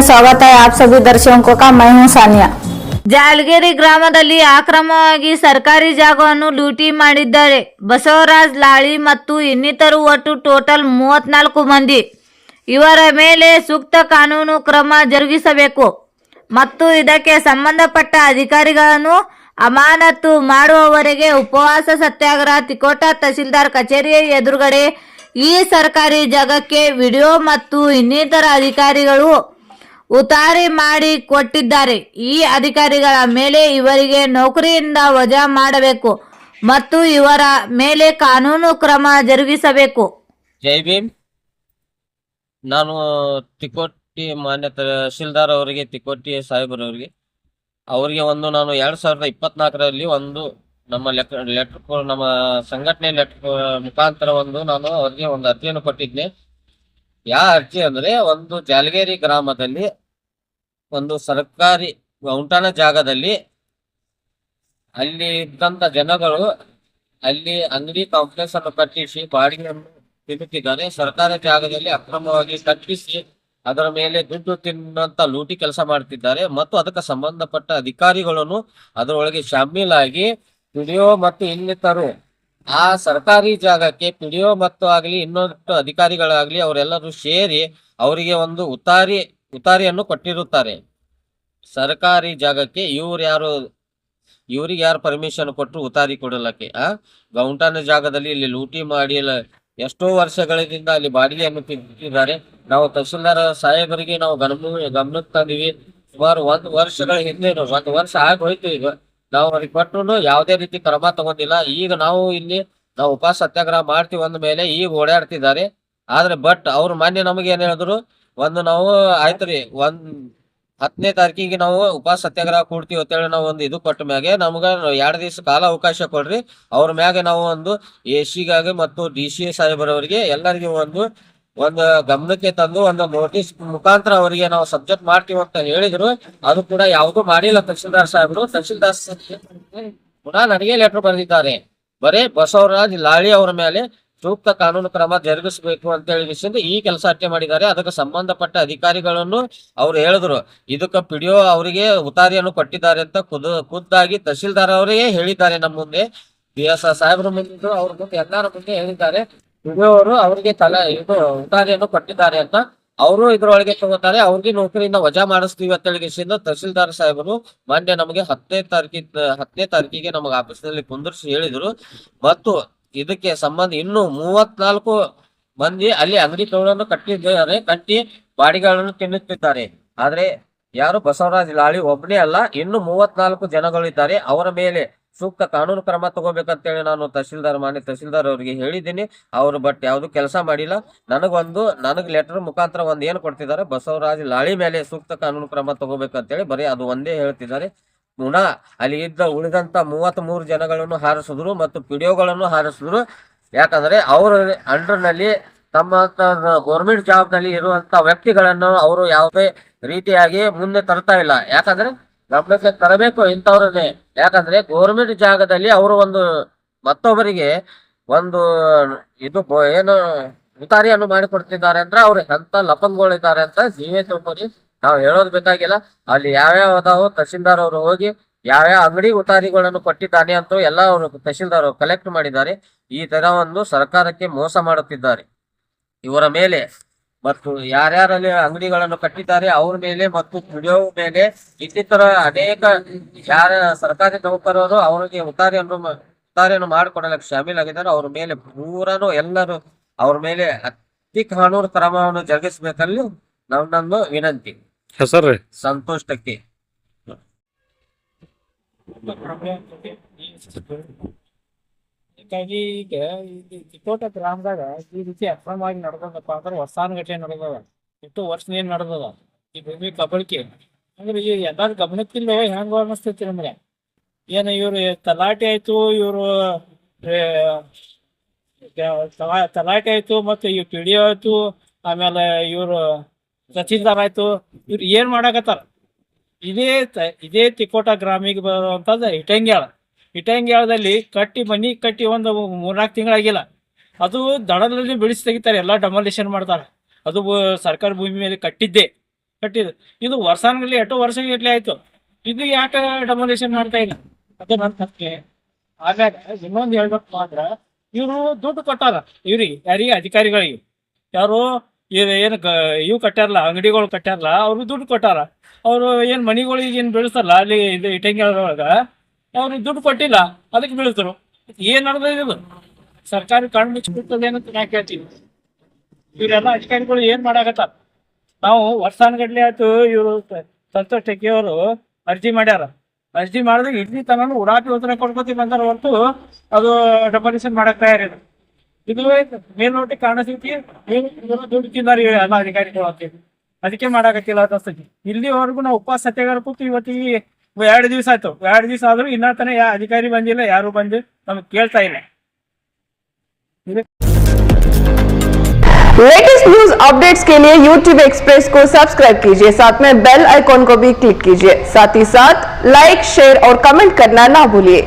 स्वागत है आप सभी दर्शकों का मैं हूं सानिया ಜಾಲಗೇರಿ ಗ್ರಾಮದಲ್ಲಿ ಅಕ್ರಮವಾಗಿ ಸರ್ಕಾರಿ ಜಾಗವನ್ನು ಲೂಟಿ ಮಾಡಿದ್ದಾರೆ ಬಸವರಾಜ್ ಲಾಳಿ ಮತ್ತು ಇನ್ನಿತರು ಒಟ್ಟು ಟೋಟಲ್ ಮೂವತ್ನಾಲ್ಕು ಮಂದಿ ಇವರ ಮೇಲೆ ಸೂಕ್ತ ಕಾನೂನು ಕ್ರಮ ಜರುಗಿಸಬೇಕು ಮತ್ತು ಇದಕ್ಕೆ ಸಂಬಂಧಪಟ್ಟ ಅಧಿಕಾರಿಗಳನ್ನು ಅಮಾನತು ಮಾಡುವವರೆಗೆ ಉಪವಾಸ ಸತ್ಯಾಗ್ರಹ ತಿಕೋಟ ತಹಸೀಲ್ದಾರ್ ಕಚೇರಿಯ ಎದುರುಗಡೆ ಈ ಸರ್ಕಾರಿ ಜಾಗಕ್ಕೆ ವಿಡಿಯೋ ಮತ್ತು ಇನ್ನಿತರ ಅಧಿಕಾರಿಗಳು ಉತಾರಿ ಮಾಡಿ ಕೊಟ್ಟಿದ್ದಾರೆ. ಈ ಅಧಿಕಾರಿಗಳ ಮೇಲೆ ಇವರಿಗೆ ನೌಕರಿಯಿಂದ ವಜಾ ಮಾಡಬೇಕು ಮತ್ತು ಇವರ ಮೇಲೆ ಕಾನೂನು ಕ್ರಮ ಜರುಗಿಸಬೇಕು. ಜೈ ಭೀಮ್. ನಾನು ತಿಕೋಟಿ ಮಾನ್ಯ ತಹಶೀಲ್ದಾರ್ ಅವರಿಗೆ, ತಿಕೋಟಿ ಸಾಹೇಬರವರಿಗೆ ಅವರಿಗೆ ಒಂದು ನಾನು ಎರಡ್ ಸಾವಿರದ ಇಪ್ಪತ್ನಾಲ್ಕರಲ್ಲಿ ಒಂದು ನಮ್ಮ ಲೆಟರ್ ನಮ್ಮ ಸಂಘಟನೆ ಲೆಟರ್ ಮುಖಾಂತರ ಒಂದು ನಾನು ಅವರಿಗೆ ಒಂದು ಅರ್ಜಿಯನ್ನು ಕೊಟ್ಟಿದ್ದೆ. ಯಾವ ಅರ್ಜಿ ಅಂದ್ರೆ ಒಂದು ಜಾಲಗೇರಿ ಗ್ರಾಮದಲ್ಲಿ ಒಂದು ಸರ್ಕಾರಿ ಔಂಟಾನ ಜಾಗದಲ್ಲಿ ಅಲ್ಲಿ ಇದ್ದಂತ ಜನಗಳು ಅಲ್ಲಿ ಅಂಗಡಿ ಕಾಂಪ್ಲೆಕ್ಸ್ ಅನ್ನು ಕಟ್ಟಿಸಿ ಬಾಡಿಗೆಯನ್ನು ತಿನ್ನುತ್ತಿದ್ದಾರೆ. ಸರ್ಕಾರಿ ಜಾಗದಲ್ಲಿ ಅಕ್ರಮವಾಗಿ ಕಟ್ಟಿಸಿ ಅದರ ಮೇಲೆ ದುಡ್ಡು ತಿನ್ನುವಂತ ಲೂಟಿ ಕೆಲಸ ಮಾಡ್ತಿದ್ದಾರೆ. ಮತ್ತು ಅದಕ್ಕೆ ಸಂಬಂಧಪಟ್ಟ ಅಧಿಕಾರಿಗಳನ್ನು ಅದರೊಳಗೆ ಶಾಮೀಲಾಗಿ ಪಿಡಿಒ ಮತ್ತು ಇನ್ನಿತರು ಆ ಸರ್ಕಾರಿ ಜಾಗಕ್ಕೆ ಪಿಡಿಒ ಮತ್ತು ಆಗಲಿ ಇನ್ನೊಂದು ಅಧಿಕಾರಿಗಳಾಗ್ಲಿ ಅವರೆಲ್ಲರೂ ಸೇರಿ ಅವರಿಗೆ ಒಂದು ಉತಾರಿ ಉತಾರಿಯನ್ನು ಕೊಟ್ಟಿರುತ್ತಾರೆ. ಸರ್ಕಾರಿ ಜಾಗಕ್ಕೆ ಇವ್ರು ಯಾರು, ಇವ್ರಿಗೆ ಯಾರು ಪರ್ಮಿಷನ್ ಕೊಟ್ಟರು ಉತಾರಿ ಕೊಡಲಕ್ಕೆ, ಆ? ಗೌಂಟಾನ ಜಾಗದಲ್ಲಿ ಇಲ್ಲಿ ಲೂಟಿ ಮಾಡಿ ಎಷ್ಟೋ ವರ್ಷಗಳಿಂದ ಅಲ್ಲಿ ಬಾಡಿಗೆಯನ್ನು ತಿಂತಿದ್ದಾರೆ ನಾವು ತಹಸೀಲ್ದಾರ್ ಸಾಹೇಬರಿಗೆ ನಾವು ಗಮನ, ಗಮನಕ್ಕೆ ತಂದಿವಿ. ಸುಮಾರು ಒಂದು ವರ್ಷಗಳ ಹಿಂದೆ ಒಂದು ವರ್ಷ ಆಗಿ ಹೋಯ್ತು ಈಗ. ನಾವು ಅವ್ರಿಗೆ ಕೊಟ್ಟರು ಯಾವುದೇ ರೀತಿ ಕ್ರಮ ತಗೊಂಡಿಲ್ಲ. ಈಗ ನಾವು ಇಲ್ಲಿ, ನಾವು ಉಪಾಸ ಸತ್ಯಾಗ್ರಹ ಮಾಡ್ತೀವಿ ಅಂದ ಮೇಲೆ ಈಗ ಓಡಾಡ್ತಿದ್ದಾರೆ. ಆದ್ರೆ ಬಟ್ ಅವ್ರು ಮಾನ್ಯ ನಮಗೆ ಏನ್ ಹೇಳಿದ್ರು? ಒಂದು ನಾವು ಆಯ್ತ್ರಿ ಒಂದ್ ಹತ್ತನೇ ತಾರೀಕಿಗೆ ನಾವು ಉಪವಾಸ ಸತ್ಯಾಗ್ರಹ ಕೂಡ್ತೀವಿ ಅಂತೇಳಿ ನಾವು ಒಂದು ಇದು ಕೊಟ್ಟ ಮ್ಯಾಗೆ ನಮ್ಗ ಎರಡು ದಿವಸ ಕಾಲ ಅವಕಾಶ ಕೊಡ್ರಿ. ಅವ್ರ ಮ್ಯಾಗೆ ನಾವು ಒಂದು ಎ ಸಿಗಾಗಿ ಮತ್ತು ಡಿ ಸಿ ಸಾಹೇಬರವರಿಗೆ ಎಲ್ಲರಿಗೂ ಒಂದು ಒಂದು ಗಮನಕ್ಕೆ ತಂದು ಒಂದು ನೋಟಿಸ್ ಮುಖಾಂತರ ಅವರಿಗೆ ನಾವು ಸಬ್ಜೆಕ್ಟ್ ಮಾಡ್ತೀವಿ ಅಂತ ಹೇಳಿದ್ರು. ಅದು ಕೂಡ ಯಾವುದು ಮಾಡಿಲ್ಲ ತಹಶೀಲ್ದಾರ್ ಸಾಹೇಬರು. ತಹಶೀಲ್ದಾರ್ ಪುನಃ ನನಗೆ ಲೆಟರ್ ಬರೆದಿದ್ದಾರೆ. ಬರೀ ಬಸವರಾಜ್ ಲಾಳಿ ಅವರ ಮೇಲೆ ಸೂಕ್ತ ಕಾನೂನು ಕ್ರಮ ಜರುಗಿಸಬೇಕು ಅಂತ ಹೇಳಿ ಈ ಕೆಲಸ ಅಟ್ಟೆ ಮಾಡಿದ್ದಾರೆ. ಅದಕ್ಕೆ ಸಂಬಂಧಪಟ್ಟ ಅಧಿಕಾರಿಗಳನ್ನು ಅವ್ರು ಹೇಳಿದ್ರು. ಇದಕ್ಕೆ ಪಿಡಿಒ ಅವರಿಗೆ ಉತಾರಿಯನ್ನು ಕೊಟ್ಟಿದ್ದಾರೆ ಅಂತ ಖುದ್, ಖುದ್ದಾಗಿ ತಹಶೀಲ್ದಾರ್ ಅವರಿಗೆ ಹೇಳಿದ್ದಾರೆ ನಮ್ಮ ಮುಂದೆ. ಬಿ ಎಸ್ ಸಾಹೇಬ್ರ ಮುಂದೆ ಅವ್ರ ಮುಂದೆ ಎಲ್ಲರ ಮುಂದೆ ಹೇಳಿದ್ದಾರೆ. ಪಿಡಿಒ ಅವರು ಅವರಿಗೆ ತಲೆ, ಇದು ಉತಾರಿಯನ್ನು ಕೊಟ್ಟಿದ್ದಾರೆ ಅಂತ ಅವರು ಇದ್ರೊಳಗೆ ತಗೋತಾರೆ. ಅವ್ರಿಗೆ ನೌಕರಿಯಿಂದ ವಜಾ ಮಾಡಿಸ್ತೀವಿ ಅಂತ ಹೇಳಿ ತಹಸೀಲ್ದಾರ್ ಸಾಹೇಬರು ಮಾನ್ಯ ನಮಗೆ ಹತ್ತನೇ ತಾರೀಕಿನ ಹತ್ತನೇ ತಾರೀಕಿಗೆ ನಮಗೆ ಆಫೀಸ್ನಲ್ಲಿ ಕುಂದರ್ಸಿ ಹೇಳಿದ್ರು. ಮತ್ತು ಇದಕ್ಕೆ ಸಂಬಂಧ ಇನ್ನು ಮೂವತ್ನಾಲ್ಕು ಮಂದಿ ಅಲ್ಲಿ ಅಂಗಡಿ ತೋಳನ್ನು ಕಟ್ಟಿದ್ದಾರೆ, ಕಟ್ಟಿ ಬಾಡಿಗಳನ್ನು ತಿನ್ನುತ್ತಿದ್ದಾರೆ. ಆದ್ರೆ ಯಾರು ಬಸವರಾಜ್ ಲಾಳಿ ಒಬ್ಬನೇ ಅಲ್ಲ, ಇನ್ನು ಮೂವತ್ನಾಲ್ಕು ಜನಗಳಿದ್ದಾರೆ ಅವರ ಮೇಲೆ ಸೂಕ್ತ ಕಾನೂನು ಕ್ರಮ ತಗೋಬೇಕಂತೇಳಿ ನಾನು ತಹಶೀಲ್ದಾರ್ ಮಾನ್ಯ ತಹಶೀಲ್ದಾರ್ ಅವರಿಗೆ ಹೇಳಿದ್ದೀನಿ. ಅವರು ಬಟ್ ಯಾವುದು ಕೆಲಸ ಮಾಡಿಲ್ಲ. ನನಗೊಂದು, ನನಗೆ ಲೆಟರ್ ಮುಖಾಂತರ ಒಂದು ಏನು ಕೊಡ್ತಿದ್ದಾರೆ, ಬಸವರಾಜ್ ಲಾಳಿ ಮೇಲೆ ಸೂಕ್ತ ಕಾನೂನು ಕ್ರಮ ತಗೋಬೇಕಂತೇಳಿ ಬರೀ ಅದು ಒಂದೇ ಹೇಳ್ತಿದ್ದಾರೆ. ಪುನಃ ಅಲ್ಲಿ ಇದ್ದ ಉಳಿದಂತ ಮೂವತ್ತ್ ಮೂರು ಜನಗಳನ್ನು ಹಾರಿಸಿದ್ರು ಮತ್ತು ಪಿಡಿಯೋಗಳನ್ನು ಹಾರಿಸಿದ್ರು. ಯಾಕಂದ್ರೆ ಅವರ ಅಂಡರ್ನಲ್ಲಿ ತಮ್ಮ ಗೌರ್ಮೆಂಟ್ ಜಾಬ್ನಲ್ಲಿ ಇರುವಂತ ವ್ಯಕ್ತಿಗಳನ್ನು ಅವರು ಯಾವುದೇ ರೀತಿಯಾಗಿ ಮುಂದೆ ತರ್ತಾ ಇಲ್ಲ. ಯಾಕಂದ್ರೆ ನಮ್ಮಕ್ಕೆ ತರಬೇಕು ಇಂಥವ್ರನ್ನೇ. ಯಾಕಂದ್ರೆ ಗೌರ್ಮೆಂಟ್ ಜಾಗದಲ್ಲಿ ಅವರು ಒಂದು ಮತ್ತೊಬ್ಬರಿಗೆ ಒಂದು ಇದು ಏನು ಉತಾರಿಯನ್ನು ಮಾಡಿಕೊಡ್ತಿದ್ದಾರೆ ಅಂದ್ರೆ ಅವ್ರು ಎಂತ ಲಪಂಗಳಿದ್ದಾರೆ ಅಂತ ಜೀವೇ ತಿಳ್ಕೊರಿ ನಾವು ಹೇಳೋದು ಬೇಕಾಗಿಲ್ಲ. ಅಲ್ಲಿ ಯಾವ್ಯಾವ ಅದಾವೋ ತಹಸೀಲ್ದಾರ್ ಅವರು ಹೋಗಿ ಯಾವ್ಯಾವ ಅಂಗಡಿ ಉತಾರಿಗಳನ್ನು ಕೊಟ್ಟಿದ್ದಾನೆ ಅಂತ ಎಲ್ಲ ಅವರು ತಹಸೀಲ್ದಾರ್ ಕಲೆಕ್ಟ್ ಮಾಡಿದ್ದಾರೆ. ಈ ತರ ಒಂದು ಸರ್ಕಾರಕ್ಕೆ ಮೋಸ ಮಾಡುತ್ತಿದ್ದಾರೆ. ಇವರ ಮೇಲೆ ಮತ್ತು ಯಾರ್ಯಾರಲ್ಲಿ ಅಂಗಡಿಗಳನ್ನು ಕಟ್ಟಿದ್ದಾರೆ ಅವ್ರ ಮೇಲೆ ಮತ್ತು ಸ್ಟುಡಿಯೋ ಮೇಲೆ ಇನ್ನಿತರ ಅನೇಕ ಯಾರ ಸರ್ಕಾರಿ ನೌಕರರು ಅವರಿಗೆ ಉತ್ತಾರಿಯನ್ನು ಉತ್ತಾರಿಯನ್ನು ಮಾಡಿಕೊಡಲಿಕ್ಕೆ ಶಾಮೀಲಾಗಿದ್ದಾರೆ ಅವ್ರ ಮೇಲೆ ಪೂರನು ಎಲ್ಲರೂ ಅವ್ರ ಮೇಲೆ ಅತಿ ಕಾನೂನು ಕ್ರಮವನ್ನು ಜರುಗಿಸಬೇಕಲ್ಲಿ ನನ್ನನ್ನು ವಿನಂತಿ. ಹೆಸರ್ರಿ ಸಂತೋಷ್ ಟಕ್ಕಿ. ಹೀಗಾಗಿ ಈಗ ಚಿಕ್ಕೋಟ ಗ್ರಾಮದಾಗ ಈ ರೀತಿ ಅಕ್ರಮವಾಗಿ ನಡೆದದಪ್ಪ ಅಂದ್ರೆ ಹೊಸಾನುಗಟ್ಟೆ ನಡೆದದ. ಇಷ್ಟು ವರ್ಷ ಏನ್ ನಡೆದದ? ಈ ಭೂಮಿ ಕಬಳಿಕೆ. ಅಂದ್ರೆ ಈ ಎಲ್ಲಾರು ಗಮನಕ್ಕಿಲ್ಲ ಹೆಂಗ ಅನಿಸ್ತೈತಿ ನಮ್ಗೆ. ಏನ ಇವ್ರು ತಲಾಟೆ ಆಯ್ತು ಇವ್ರು ತಲಾಟೆ ಆಯ್ತು ಮತ್ತೆ ಈ ಪಿಡಿಯೋ ಆಯ್ತು ಆಮೇಲೆ ಇವ್ರು ತಹಸೀಲ್ದಾರ್ ಆಯ್ತು ಇವ್ರು ಏನ್ ಮಾಡಾಕತ್ತಾರ? ಇದೇ ಇದೇ ತಿಕೋಟ ಗ್ರಾಮಿಗೆ ಬರುವಂತದ್ದು ಇಟಂಗ್ಯಾಳ. ಇಟಂಗ್ಯಾಳದಲ್ಲಿ ಕಟ್ಟಿ, ಮನಿ ಕಟ್ಟಿ ಒಂದು ಮೂರ್ನಾಲ್ಕು ತಿಂಗಳಾಗಿಲ್ಲ. ಅದು ದಡದಲ್ಲಿ ಬಿಡಿಸಿ ತೆಗಿತಾರೆ, ಎಲ್ಲ ಡೆಮಾಲಿಷನ್ ಮಾಡ್ತಾರೆ. ಅದು ಸರ್ಕಾರಿ ಭೂಮಿ ಮೇಲೆ ಕಟ್ಟಿದ್ದೆ, ಕಟ್ಟಿದ್ದು. ಇದು ವರ್ಷಾನಲ್ಲಿ ಎಷ್ಟೋ ವರ್ಷ ಗಟ್ಲೆ ಆಯ್ತು. ಇದು ಯಾಕೆ ಡೆಮಾಲಿಷನ್ ಮಾಡ್ತಾ ಇಲ್ಲ? ಅದು ನನ್ನ ತಪ್ಪೆ. ಆಮ್ಯಾಗ ಇನ್ನೊಂದು ಹೇಳ್ಬೇಕು ಮಾತ್ರ ಇವರು ದುಡ್ಡು ಕೊಟ್ಟಾರ. ಇವ್ರಿಗೆ, ಯಾರಿಗೆ? ಅಧಿಕಾರಿಗಳಿಗೆ. ಯಾರು ಏನು ಗ ಇವು ಕಟ್ಟಾರಲ್ಲ ಅಂಗಡಿಗಳು ಕಟ್ಟಾರಲ್ಲ ಅವ್ರಿಗೆ ದುಡ್ಡು ಕೊಟ್ಟಾರ. ಅವರು ಏನು ಮನಿಗಳಿಗೆ ಏನು ಬೆಳೆಸಲ್ಲ, ಅಲ್ಲಿ ಇದು ಇಟ್ಟಂಗಿ ಒಳಗ ಅವ್ರಿಗೆ ದುಡ್ಡು ಕೊಟ್ಟಿಲ್ಲ ಅದಕ್ಕೆ ಬೆಳೆಸರು ಏನ್ ನಡೆದಿದೆ ಸರ್ಕಾರಿ ಕಣ್ಣು ಮುಚ್ಚಿಬಿಡ್ತದೆ ಏನಂತ ನಾ ಕೇಳ್ತೀನಿ. ಇವರೆಲ್ಲ ಅಧಿಕಾರಿಗಳು ಏನ್ ಮಾಡಾಕತ್ತಾರ? ನಾವು ವರ್ಷಾನ್ಗಟ್ಲೆ ಆಯ್ತು, ಇವರು ಸಂತೋಷ್ ಟೆಕ್ಕಿ ಅವರು ಅರ್ಜಿ ಮಾಡ್ಯಾರ. ಅರ್ಜಿ ಮಾಡಿದ್ರೆ ಇಡ್ಲಿ ತನ ಉಡಾಪಿ ಉತ್ತರ ಕೊಡ್ಕೊತಿ ಬಂದಾರ ಹೊರತು, ಅದು ಡೆಪಾಲಿಷನ್ ಮಾಡಕ್ ತಯಾರಿಲ್ಲ ಇದು ಮೇಲ್ನೋಟಕ್ಕೆ ಕಾಣಿಸ್ತೈತಿ ಇವ್ರು ಇವ್ರು ದುಡ್ಡು ತಿಂದಾರ ಎಲ್ಲ ಅಧಿಕಾರಿಗಳು ಅಂತೇಳಿ ಅದಕ್ಕೆ ಮಾಡಾಕತ್ತಿಲ್ಲ ಅನಿಸ್ತೈತಿ ಇಲ್ಲಿವರೆಗೂ ನಾವು ಉಪವಾಸ ಸತ್ಯಾಗ್ರಹ ಕೂತು ಇವತ್ತಿಗೆ ಎರಡು ದಿವಸ ಆಯ್ತು ಎರಡು ದಿವಸ ಆದ್ರೂ ಇನ್ನ ತನ ಯಾ ಅಧಿಕಾರಿ ಬಂದಿಲ್ಲ ಯಾರು ಬಂದು ನಮ್ಗೆ ಕೇಳ್ತಾ ಇಲ್ಲ लेटेस्ट न्यूज अपडेट्स के लिए YouTube एक्सप्रेस को सब्सक्राइब कीजिए साथ में बेल आइकॉन को भी क्लिक कीजिए साथ ही साथ लाइक शेयर और कमेंट करना ना भूलिए